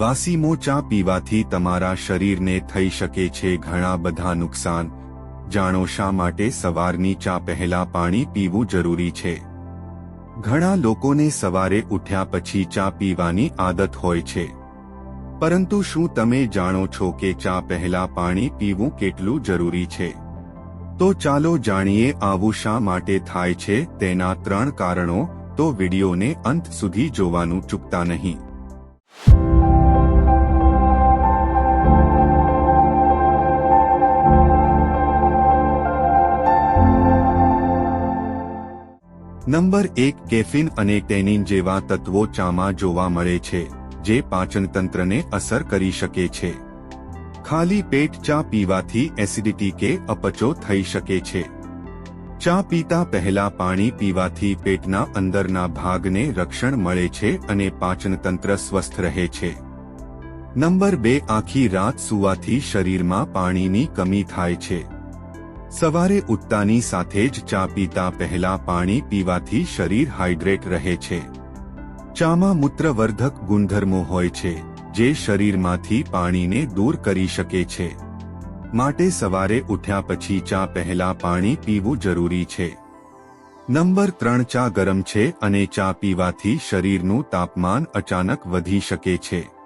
વાસીમો ચા પીવાથી તમારા શરીરને થઈ શકે છે ઘણા બધા નુકસાન. જાણો શા માટે સવારની ચા પહેલા પાણી પીવું જરૂરી છે? ઘણા લોકોને સવારે ઉઠ્યા પછી ચા પીવાની આદત હોય છે. પરંતુ શું તમે જાણો છો કે ચા પહેલા પાણી પીવું કેટલું જરૂરી છે? તો ચાલો જાણીએ આવું શા માટે થાય છે તેના ત્રણ કારણો, તો વિડીયોને અંત સુધી જોવાનું ચૂકતા નહીં. નંબર એક, કેફીન અને ટેનિન જેવા તત્વો ચામાં જોવા મળે છે, જે પાચનતંત્રને અસર કરી શકે છે. ખાલી પેટ ચા પીવાથી એસિડિટી કે અપચો થઈ શકે છે. ચા પીતા પહેલા પાણી પીવાથી પેટના અંદરના ભાગને રક્ષણ મળે છે અને પાચનતંત્ર સ્વસ્થ રહે છે. નંબર બે, આખી રાત સુવાથી શરીરમાં પાણીની કમી થાય છે. સવારે ઉઠતાની સાથે જ ચા પીતા પહેલા પાણી પીવાથી શરીર હાઇડ્રેટ રહે છે. ચામાં મૂત્રવર્ધક ગુણધર્મો હોય છે, જે શરીરમાંથી પાણીને દૂર કરી શકે છે. માટે સવારે ઉઠ્યા પછી ચા પહેલા પાણી પીવું જરૂરી છે. નંબર ત્રણ, ચા ગરમ છે અને ચા પીવાથી શરીરનું તાપમાન અચાનક વધી શકે છે.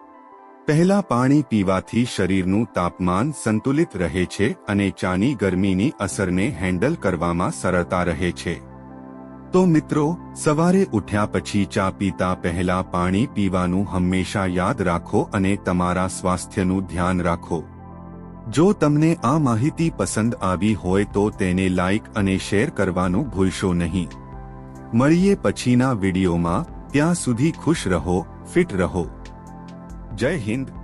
પહેલા પાણી પીવાથી શરીરનું તાપમાન સંતુલિત રહે છે અને ચાની ગરમીની અસરને હેન્ડલ કરવામાં સરળતા રહે છે. તો મિત્રો, સવારે ઉઠ્યા પછી ચા પીતા પહેલા પાણી પીવાનું હંમેશા યાદ રાખો અને તમારા સ્વાસ્થ્યનું ધ્યાન રાખો. જો તમને આ માહિતી પસંદ આવી હોય તો તેને લાઇક અને શેર કરવાનું ભૂલશો નહીં. મળીએ પછીના વિડીયોમાં, ત્યાં સુધી ખુશ રહો, ફિટ રહો. જય હિન્દ.